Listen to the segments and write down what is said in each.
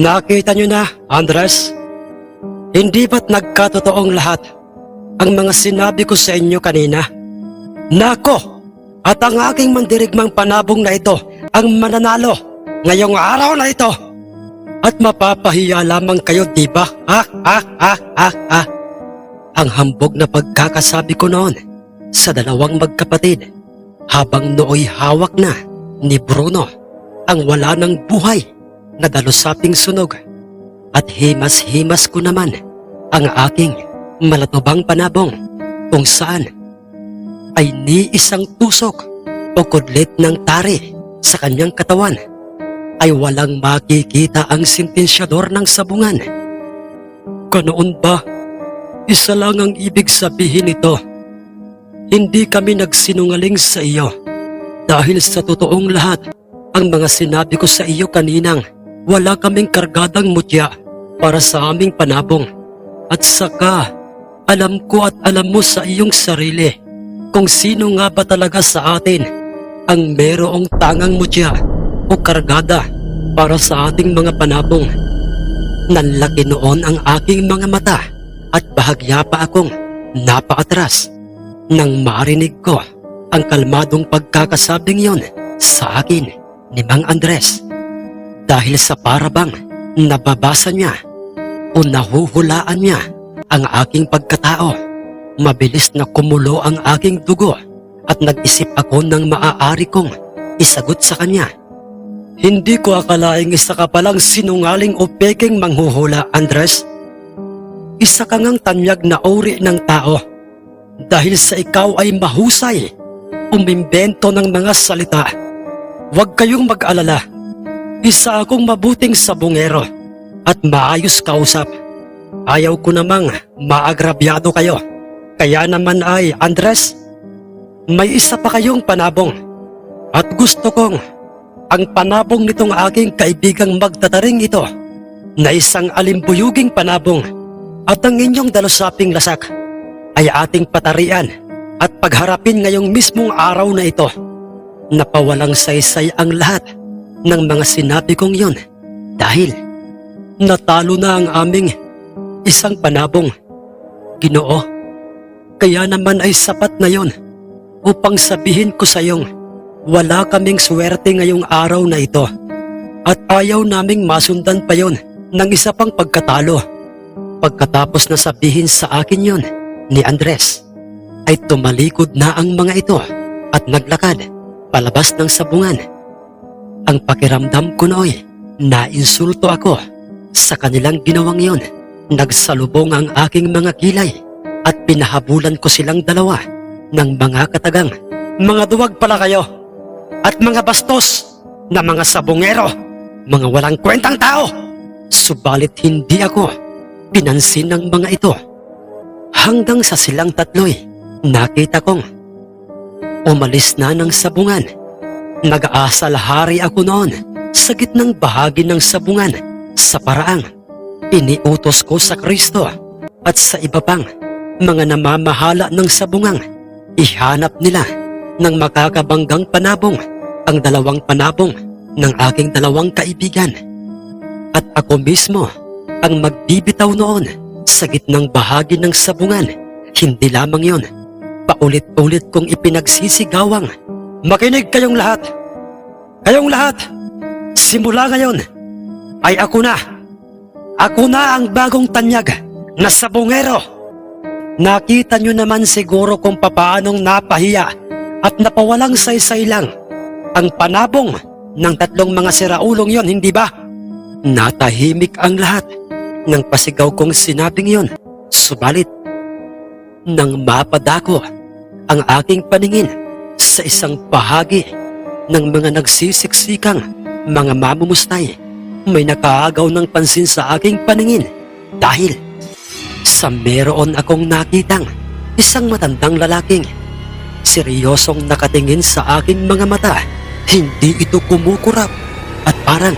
Nakita nyo na, Andres? Hindi ba't nagkatotoong lahat ang mga sinabi ko sa inyo kanina? Nako! At ang aking mandirigmang panabong na ito ang mananalo ngayong araw na ito. At mapapahiya lamang kayo, di ba? Ha ha ha ha ha! Ang hambog na pagkakasabi ko noon sa dalawang magkapatid habang nooy hawak na ni Bruno ang wala ng buhay na dalusaping sunog at himas-himas ko naman ang aking malatubang panabong kung saan ay ni isang tusok o kudlit ng tari sa kanyang katawan ay walang makikita ang sentensyador ng sabungan. Ganoon ba? Isa lang ang ibig sabihin nito. Hindi kami nagsinungaling sa iyo dahil sa totoong lahat ang mga sinabi ko sa iyo kaninang wala kaming kargadang mutya para sa aming panabong. At saka, alam ko at alam mo sa iyong sarili kung sino nga ba talaga sa atin ang merong tangang mutya o kargada para sa ating mga panabong. Nanlaki noon ang aking mga mata at bahagya pa akong napaatras nang marinig ko ang kalmadong pagkakasabing yon sa akin ni Mang Andres dahil sa parabang nababasa niya o nahuhulaan niya ang aking pagkatao. Mabilis na kumulo ang aking dugo at nag-isip ako ng maaari kong isagot sa kanya. Hindi ko akalaing isa ka palang sinungaling o peking manghuhula, Andres. Isa ka ngang tanyag na uri ng tao dahil sa ikaw ay mahusay umimbento ng mga salita. Huwag kayong mag-alala. Isa akong mabuting sabungero at maayos kausap. Ayaw ko namang maagrabyado kayo. Kaya naman ay, Andres, may isa pa kayong panabong. At gusto kong ang panabong nitong aking kaibigang magtataring ito na isang alimbuyuging panabong at ang inyong dalusaping lasak ay ating patarian at pagharapin ngayong mismong araw na ito. Napawalang saysay ang lahat ng mga sinabi kong yon dahil natalo na ang aming isang panabong. Ginoo, kaya naman ay sapat na yon upang sabihin ko sa iyong wala kaming swerte ngayong araw na ito at ayaw naming masundan pa yon ng isa pang pagkatalo. Pagkatapos na sabihin sa akin yon ni Andres, ay tumalikod na ang mga ito at naglakad palabas ng sabungan. Ang pakiramdam ko nooy, nainsulto ako sa kanilang ginawang yon. Nagsalubong ang aking mga kilay at pinahabulan ko silang dalawa ng mga katagang. Mga duwag pala kayo at mga bastos na mga sabungero, mga walang kwentang tao. Subalit hindi ako pinansin ng mga ito. Hanggang sa silang tatlo'y nakita kong umalis na ng sabungan. Nag-aasalhari ako noon sa gitnang bahagi ng sabungan sa paraang iniutos ko sa Kristo at sa iba pang mga namamahala ng sabungang ihanap nila ng makakabanggang panabong ang dalawang panabong ng aking dalawang kaibigan. At ako mismo ang magbibitaw noon sa gitnang bahagi ng sabungan. Hindi lamang yon. Paulit-ulit kong ipinagsisigawang. Makinig kayong lahat. Kayong lahat. Simula ngayon ay ako na. Ako na ang bagong tanyag na sabungero. Nakita nyo naman siguro kung papaanong napahiya at napawalang saysay lang ang panabong ng tatlong mga siraulong yon, hindi ba? Natahimik ang lahat nang pasigaw kong sinabing yon. Subalit, nang mapadako ang aking paningin sa isang bahagi ng mga nagsisisikang mga mamumustay, may nakaagaw ng pansin sa aking paningin dahil sa meron akong nakitang isang matandang lalaking seryosong nakatingin sa aking mga mata. Hindi ito kumukurap at parang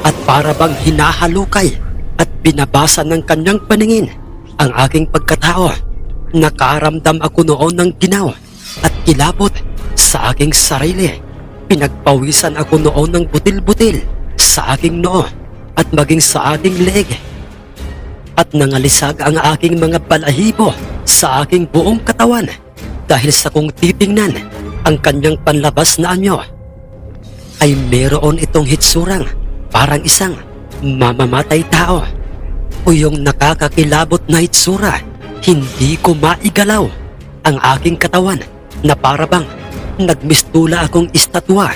at para bang hinahalukay at binabasa ng kanyang paningin ang aking pagkatao. Nakaramdam ako noon ng ginaw at kilabot sa aking sarili. Pinagpawisan ako noon ng butil-butil sa aking noo at maging sa aking leeg. At nangalisag ang aking mga balahibo sa aking buong katawan dahil sa kung titingnan ang kanyang panlabas na anyo ay meron itong hitsurang parang isang mamamatay tao o yung nakakakilabot na hitsura hindi ko maigalaw ang aking katawan na parabang nagmistula akong estatwa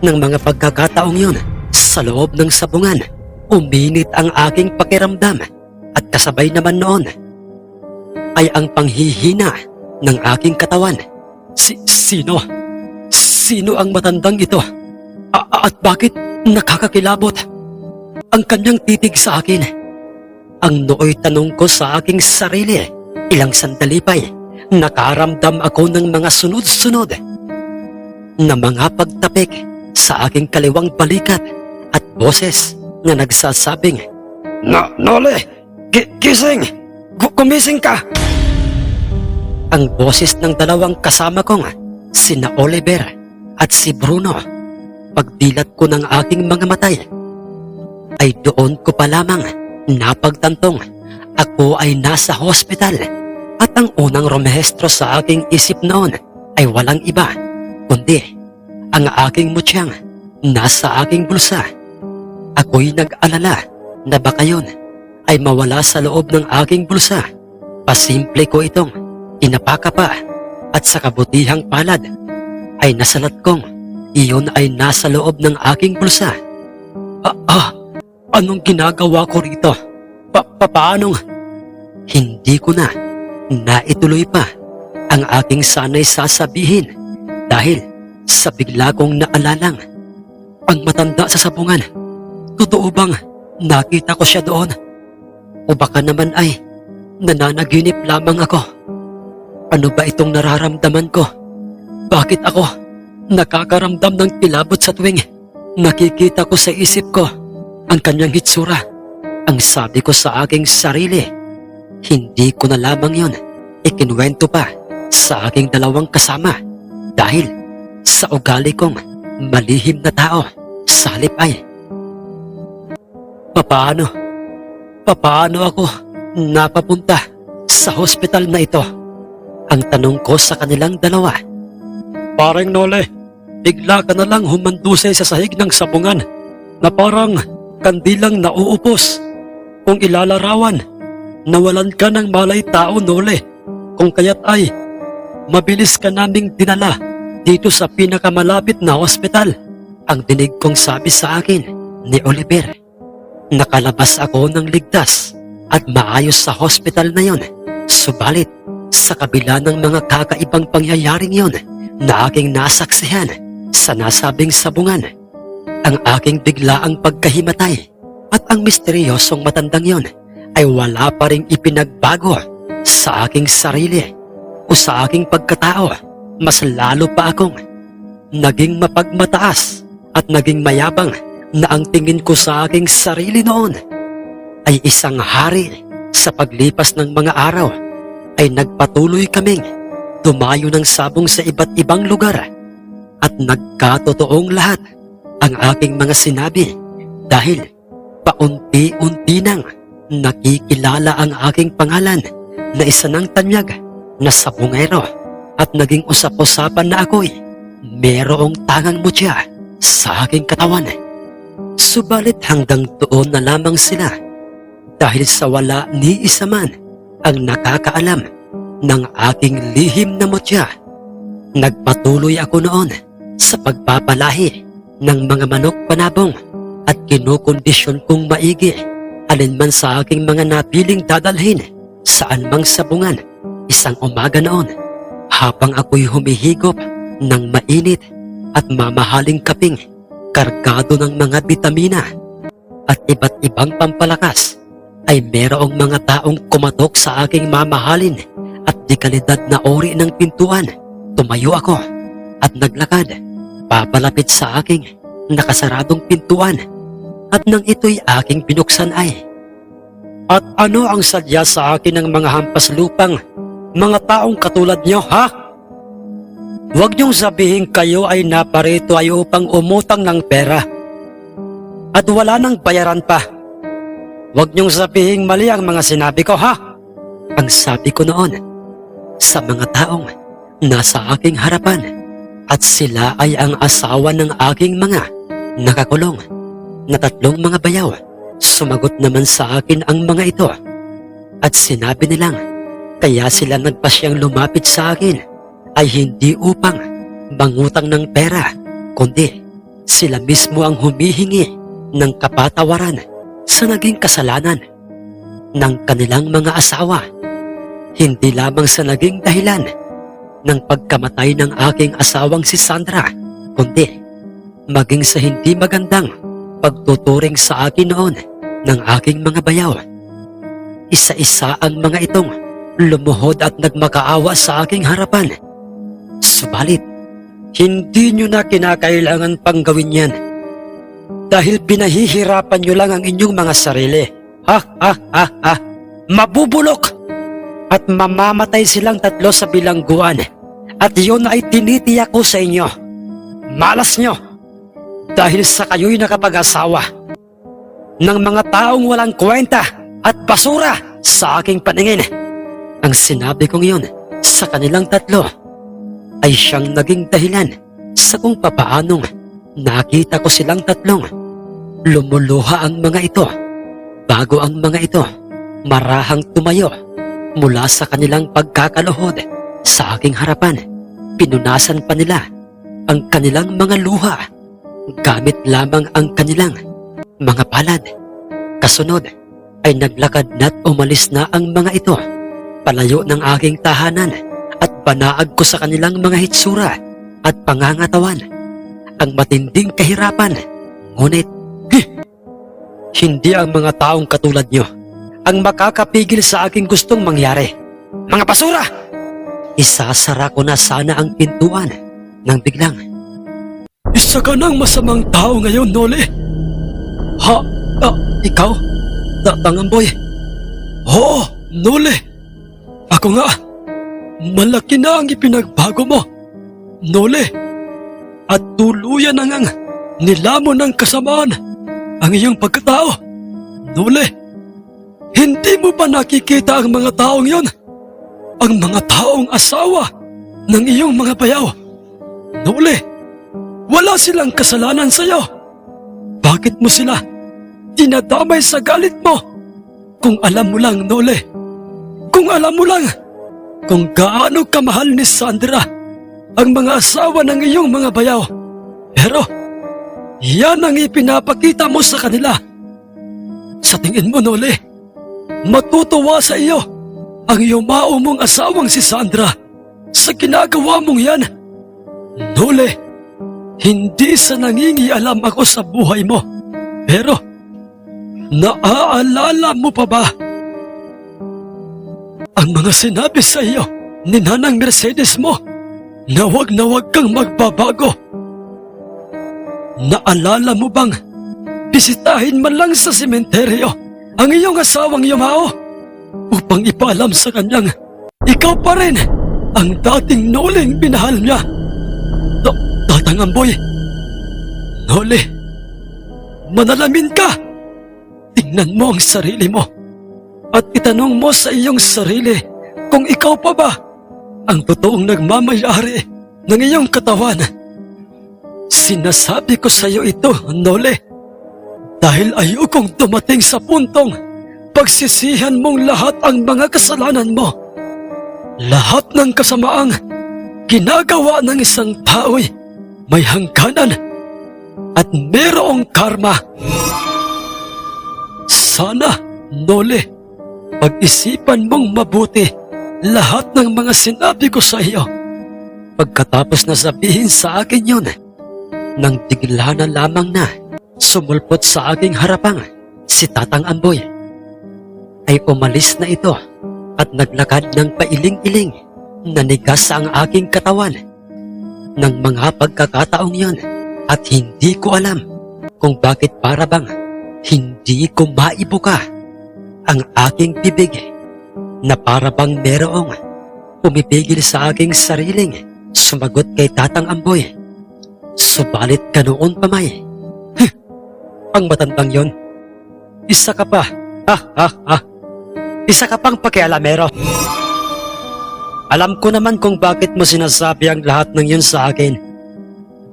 ng mga pagkakataong yun sa loob ng sabungan uminit ang aking pakiramdam at kasabay naman noon ay ang panghihina ng aking katawan. Si sino? Sino ang matandang ito? A- at bakit nakakakilabot? Ang kanyang titig sa akin. Ang nooy tanong ko sa aking sarili. Ilang sandali pa'y nakaramdam ako ng mga sunod-sunod na mga pagtapik sa aking kaliwang balikat at boses na nagsasabing, Na, Nole! Gi- gising! Gu- gumising ka! Ang boses ng dalawang kasama kong sina Oliver at si Bruno pagdilat ko ng aking mga matay ay doon ko pa lamang napagtantong ako ay nasa hospital at ang unang romehestro sa aking isip noon ay walang iba kundi ang aking mutyang nasa aking bulsa. Ako'y nag-alala na baka yun ay mawala sa loob ng aking bulsa. Pasimple ko itong inapaka pa at sa kabutihang palad ay nasalat kong iyon ay nasa loob ng aking bulsa. Ah, ah, anong ginagawa ko rito? Pa papaanong? Hindi ko na naituloy pa ang aking sanay sasabihin dahil sa bigla kong naalalang ang matanda sa sabungan. Totoo bang nakita ko siya doon? O baka naman ay nananaginip lamang ako? Ano ba itong nararamdaman ko? Bakit ako nakakaramdam ng kilabot sa tuwing nakikita ko sa isip ko ang kanyang hitsura? Ang sabi ko sa aking sarili, hindi ko na lamang yon ikinuwento pa sa aking dalawang kasama dahil sa ugali kong malihim na tao sa halip ay Papaano? Papaano ako napapunta sa hospital na ito? Ang tanong ko sa kanilang dalawa. Parang Nole, bigla ka na lang humandusay sa sahig ng sabungan na parang kandilang nauupos. Kung ilalarawan, nawalan ka ng malay tao Nole. Kung kaya't ay, mabilis ka naming dinala dito sa pinakamalapit na hospital. Ang dinig kong sabi sa akin ni Oliver. Nakalabas ako ng ligtas at maayos sa hospital na yon. Subalit, sa kabila ng mga kakaibang pangyayaring yon na aking nasaksihan sa nasabing sabungan, ang aking biglaang pagkahimatay at ang misteryosong matandang yon ay wala pa ring ipinagbago sa aking sarili o sa aking pagkatao. Mas lalo pa akong naging mapagmataas at naging mayabang na ang tingin ko sa aking sarili noon ay isang hari sa paglipas ng mga araw ay nagpatuloy kaming tumayo ng sabong sa iba't ibang lugar at nagkatotoong lahat ang aking mga sinabi dahil paunti-unti nang nakikilala ang aking pangalan na isa ng tanyag na sabungero at naging usap-usapan na ako'y merong tangang mutya sa aking katawan. Subalit hanggang doon na lamang sila dahil sa wala ni isa man ang nakakaalam ng aking lihim na mutya. Nagpatuloy ako noon sa pagpapalahi ng mga manok panabong at kinukondisyon kong maigi alinman sa aking mga napiling dadalhin saan mang sabungan isang umaga noon habang ako'y humihigop ng mainit at mamahaling kaping kargado ng mga bitamina at iba't ibang pampalakas ay merong mga taong kumatok sa aking mamahalin at di kalidad na ori ng pintuan. Tumayo ako at naglakad papalapit sa aking nakasaradong pintuan at nang ito'y aking binuksan ay At ano ang sadya sa akin ng mga hampas lupang mga taong katulad nyo, ha? Huwag niyong sabihin kayo ay naparito ay upang umutang ng pera at wala nang bayaran pa. Huwag niyong sabihin mali ang mga sinabi ko, ha? Ang sabi ko noon sa mga taong nasa aking harapan at sila ay ang asawa ng aking mga nakakulong na tatlong mga bayaw. Sumagot naman sa akin ang mga ito at sinabi nilang kaya sila nagpasyang lumapit sa akin ay hindi upang mangutang ng pera, kundi sila mismo ang humihingi ng kapatawaran sa naging kasalanan ng kanilang mga asawa. Hindi lamang sa naging dahilan ng pagkamatay ng aking asawang si Sandra, kundi maging sa hindi magandang pagtuturing sa akin noon ng aking mga bayaw. Isa-isa ang mga itong lumuhod at nagmakaawa sa aking harapan. Subalit, hindi nyo na kinakailangan pang gawin yan. Dahil pinahihirapan nyo lang ang inyong mga sarili. Ha, ha, ha, ha. Mabubulok! At mamamatay silang tatlo sa bilangguan. At yun ay tinitiyak ko sa inyo. Malas nyo! Dahil sa kayo'y nakapag-asawa ng mga taong walang kwenta at basura sa aking paningin. Ang sinabi kong yun sa kanilang tatlo ay siyang naging dahilan sa kung papaanong nakita ko silang tatlong lumuluha ang mga ito bago ang mga ito marahang tumayo mula sa kanilang pagkakaluhod sa aking harapan. Pinunasan pa nila ang kanilang mga luha gamit lamang ang kanilang mga palad. Kasunod ay naglakad na't umalis na ang mga ito palayo ng aking tahanan at banaag ko sa kanilang mga hitsura at pangangatawan ang matinding kahirapan. Ngunit, hi, hindi ang mga taong katulad nyo ang makakapigil sa aking gustong mangyari. Mga basura! Isasara ko na sana ang pintuan nang biglang. Isa ka ng masamang tao ngayon, Noli. Ha? Ah, ikaw? Tatangamboy? Oo, Noli. Ako nga. Malaki na ang ipinagbago mo. Noli. At tuluyan na nilamon ng kasamaan ang iyong pagkatao. Noli. Hindi mo ba nakikita ang mga taong yon? Ang mga taong asawa ng iyong mga bayaw. Noli. Wala silang kasalanan sa iyo. Bakit mo sila dinadamay sa galit mo? Kung alam mo lang, Nole. Kung alam mo lang kung gaano kamahal ni Sandra ang mga asawa ng iyong mga bayaw. Pero, yan ang ipinapakita mo sa kanila. Sa tingin mo, Nole, matutuwa sa iyo ang yumao mong asawang si Sandra sa ginagawa mong yan. Nole, hindi sa nangingialam ako sa buhay mo. Pero, naaalala mo pa ba ang mga sinabi sa iyo ni Nanang Mercedes mo na wag na wag kang magbabago? Naalala mo bang bisitahin man lang sa sementeryo ang iyong asawang yumao upang ipaalam sa kanyang ikaw pa rin ang dating noling binahal niya? Ta- Tatangamboy, Noli, manalamin ka! Tingnan mo ang sarili mo at itanong mo sa iyong sarili kung ikaw pa ba ang totoong nagmamayari ng iyong katawan. Sinasabi ko sa iyo ito, Noli, dahil ayokong dumating sa puntong pagsisihan mong lahat ang mga kasalanan mo. Lahat ng kasamaang ginagawa ng isang tao'y may hangganan at merong karma. Sana, Nole, pag-isipan mong mabuti lahat ng mga sinabi ko sa iyo. Pagkatapos na sabihin sa akin yun, nang bigla na lamang na sumulpot sa aking harapang si Tatang Amboy, ay umalis na ito at naglakad ng pailing-iling nanigas ang aking katawan. Ng mga pagkakataong yon at hindi ko alam kung bakit para bang hindi ko maibuka ang aking bibig na para bang merong pumipigil sa aking sariling sumagot kay Tatang Amboy. Subalit ganoon pa may. Huh, ang matandang yon. Isa ka pa. Ah, ah, ah. Isa ka pang pakialamero. Alam ko naman kung bakit mo sinasabi ang lahat ng yun sa akin.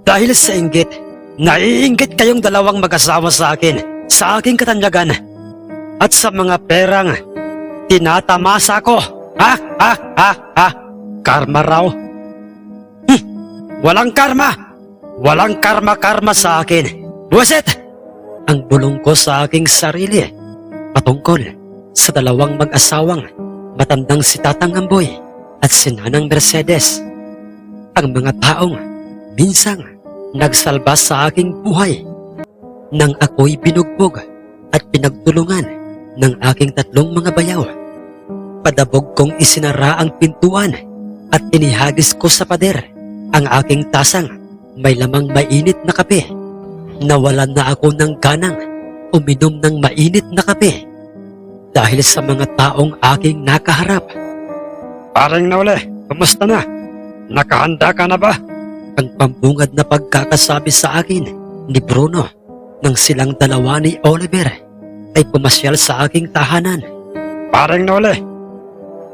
Dahil sa inggit, naiinggit kayong dalawang mag-asawa sa akin, sa aking katanyagan, at sa mga perang tinatamasa ko. Ha, ha, ha, ha. Karma raw. Hmm, walang karma. Walang karma-karma sa akin. Buwaset! Ang bulong ko sa aking sarili patungkol sa dalawang mag-asawang matandang si Tatang Amboy at si Nanang Mercedes. Ang mga taong minsang nagsalba sa aking buhay nang ako'y binugbog at pinagtulungan ng aking tatlong mga bayaw. Padabog kong isinara ang pintuan at inihagis ko sa pader ang aking tasang may lamang mainit na kape. Nawalan na ako ng ganang uminom ng mainit na kape dahil sa mga taong aking nakaharap. Parang nauli, kumusta na? Nakahanda ka na ba? Ang pambungad na pagkakasabi sa akin ni Bruno nang silang dalawa ni Oliver ay pumasyal sa aking tahanan. Parang nauli,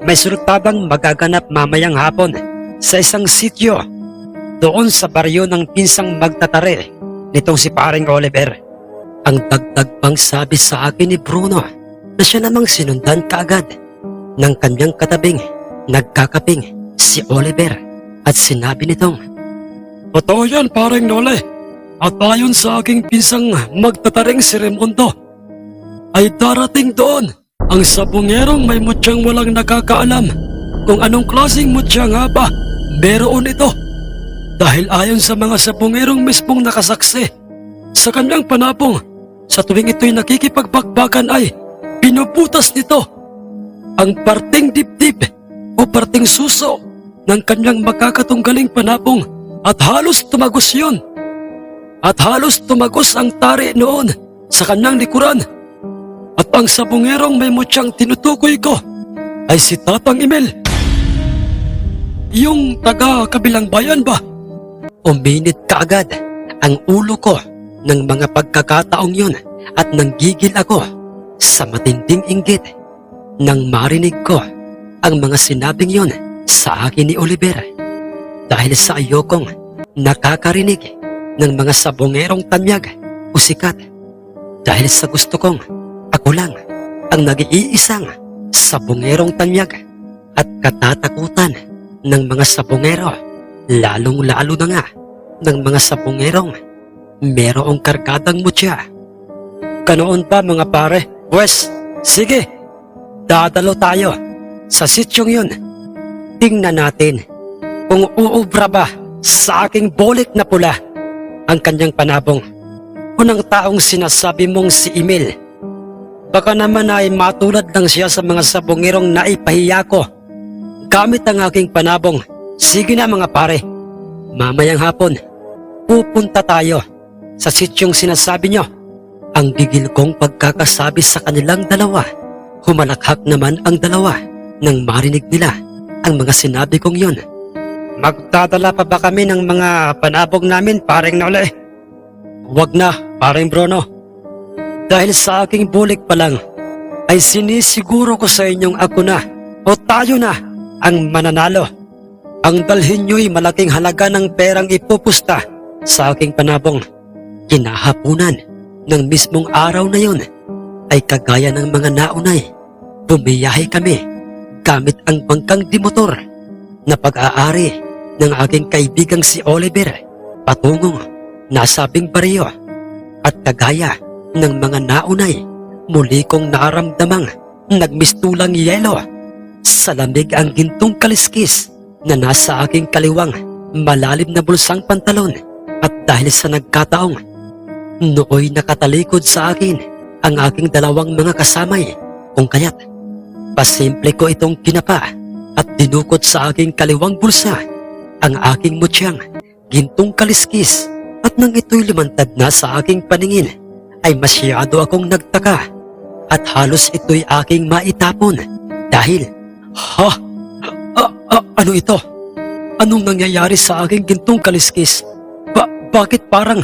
may sultabang magaganap mamayang hapon sa isang sityo doon sa baryo ng pinsang magtatari nitong si paring Oliver. Ang dagdag pang sabi sa akin ni Bruno na siya namang sinundan kaagad ng kanyang katabing nagkakaping si Oliver at sinabi nitong Totoo yan paring Nole at ayon sa aking pinsang magtataring si Remundo ay darating doon ang sabungerong may mutyang walang nakakaalam kung anong klaseng mutya nga ba meron ito. Dahil ayon sa mga sabungerong mismong nakasaksi sa kanyang panapong sa tuwing ito'y nakikipagbakbakan ay pinuputas nito ang parting dibdib o parting suso ng kanyang makakatunggaling panapong at halos tumagos yun. At halos tumagos ang tari noon sa kanyang likuran. At ang sabungerong may mutyang tinutukoy ko ay si Tatang Emil. Yung taga kabilang bayan ba? Uminit kaagad ang ulo ko ng mga pagkakataong yun at nanggigil ako sa matinding inggit nang marinig ko ang mga sinabing yon sa akin ni Oliver. Dahil sa ayokong nakakarinig ng mga sabongerong tanyag o sikat. Dahil sa gusto kong ako lang ang nag-iisang sabongerong tanyag at katatakutan ng mga sabongero lalong-lalo na nga ng mga sabongerong merong kargadang mutya. Kanoon pa mga pare, Wes, sige, dadalo tayo sa sityong yun. Tingnan natin kung uubra ba sa aking bolik na pula ang kanyang panabong. Unang taong sinasabi mong si Emil. Baka naman ay matulad lang siya sa mga sabongirong naipahiya ko. Gamit ang aking panabong. Sige na mga pare. Mamayang hapon, pupunta tayo sa sityong sinasabi nyo. Ang gigil kong pagkakasabi sa kanilang dalawa. Humalakhak naman ang dalawa nang marinig nila ang mga sinabi kong yun. Magdadala pa ba kami ng mga panabog namin, paring Nole? Huwag na, paring Bruno. Dahil sa aking bulik pa lang, ay sinisiguro ko sa inyong ako na o tayo na ang mananalo. Ang dalhin nyo'y malaking halaga ng perang ipupusta sa aking panabong. Kinahapunan ng mismong araw na yon ay kagaya ng mga naunay. Bumiyahe kami gamit ang bangkang dimotor na pag-aari ng aking kaibigang si Oliver patungong nasabing baryo at kagaya ng mga naunay muli kong naramdamang nagmistulang yelo sa lamig ang gintong kaliskis na nasa aking kaliwang malalim na bulsang pantalon at dahil sa nagkataong nooy nakatalikod sa akin ang aking dalawang mga kasamay kung kaya't pasimple ko itong kinapa at dinukot sa aking kaliwang bulsa ang aking mutyang gintong kaliskis at nang ito'y lumantad na sa aking paningin ay masyado akong nagtaka at halos ito'y aking maitapon dahil ha? A- a- ano ito? Anong nangyayari sa aking gintong kaliskis? Ba- bakit parang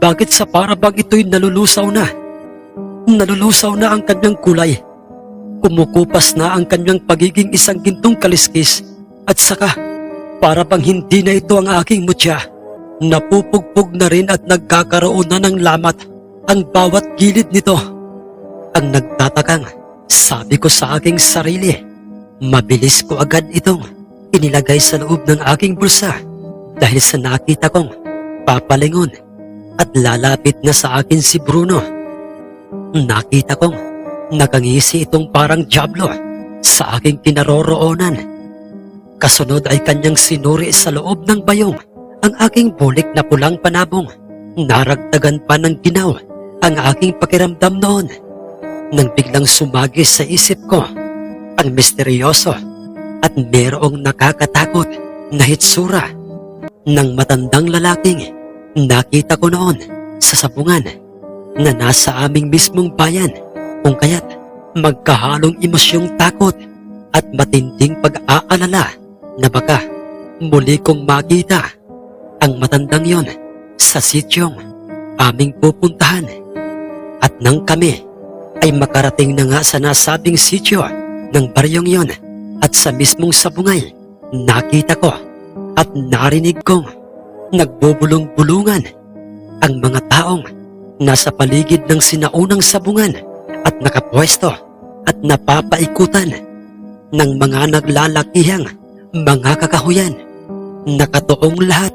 bakit sa para bang ito'y nalulusaw na? Nalulusaw na ang kanyang kulay. Kumukupas na ang kanyang pagiging isang gintong kaliskis at saka para bang hindi na ito ang aking mutya. Napupugpog na rin at nagkakaroon na ng lamat ang bawat gilid nito. Ang nagtatakang, sabi ko sa aking sarili, mabilis ko agad itong inilagay sa loob ng aking bulsa dahil sa nakita kong papalingon at lalapit na sa akin si Bruno. Nakita kong nakangisi itong parang jablo sa aking kinaroroonan. Kasunod ay kanyang sinuri sa loob ng bayong ang aking bulik na pulang panabong. Naragdagan pa ng ginaw ang aking pakiramdam noon nang biglang sumagis sa isip ko ang misteryoso at merong nakakatakot na hitsura ng matandang lalaking nakita ko noon sa sabungan na nasa aming mismong bayan kung kaya't magkahalong emosyong takot at matinding pag-aalala na baka muli kong makita ang matandang yon sa sityong aming pupuntahan. At nang kami ay makarating na nga sa nasabing sityo ng baryong yon at sa mismong sabungay nakita ko at narinig kong nagbubulong-bulungan ang mga taong nasa paligid ng sinaunang sabungan at nakapwesto at napapaikutan ng mga naglalakihang mga kakahuyan. Nakatoong lahat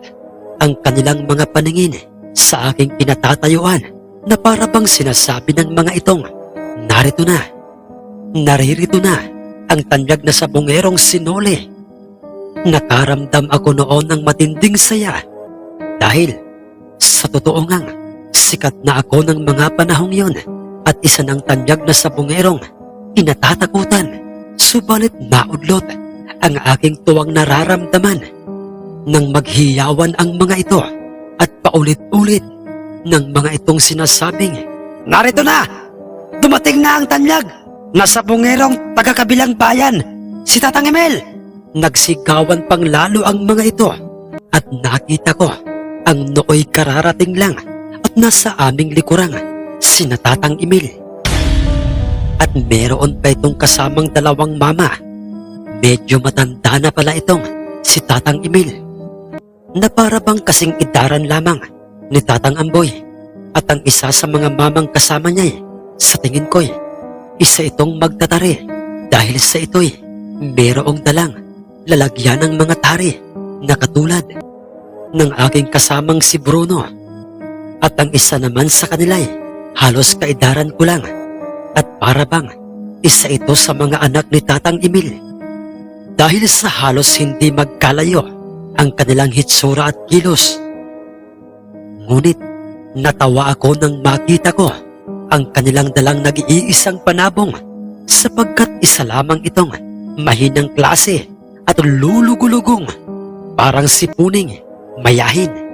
ang kanilang mga paningin sa aking kinatatayuan na para bang sinasabi ng mga itong narito na, naririto na ang tanyag na sabungerong sinole. Nakaramdam ako noon ng matinding saya dahil sa totoo ngang sikat na ako ng mga panahong yon at isa ng tanyag na sabungerong kinatatakutan. Subalit naudlot ang aking tuwang nararamdaman nang maghiyawan ang mga ito at paulit-ulit ng mga itong sinasabing, Narito na! Dumating na ang tanyag! Nasa bungerong tagakabilang bayan! Si Tatang Emel! Nagsigawan pang lalo ang mga ito at nakita ko ang nooy kararating lang at nasa aming likurang si Natatang Emil. At meron pa itong kasamang dalawang mama. Medyo matanda na pala itong si Tatang Emil na para bang kasing idaran lamang ni Tatang Amboy at ang isa sa mga mamang kasama niya sa tingin ko'y isa itong magtatari dahil sa ito'y merong dalang lalagyan ng mga tari na katulad ng aking kasamang si Bruno at ang isa naman sa kanila'y halos kaidaran ko lang. At para bang isa ito sa mga anak ni Tatang Emil. Dahil sa halos hindi magkalayo ang kanilang hitsura at kilos. Ngunit natawa ako nang makita ko ang kanilang dalang nag-iisang panabong sapagkat isa lamang itong mahinang klase at lulugulugong. Parang sipuning mayahin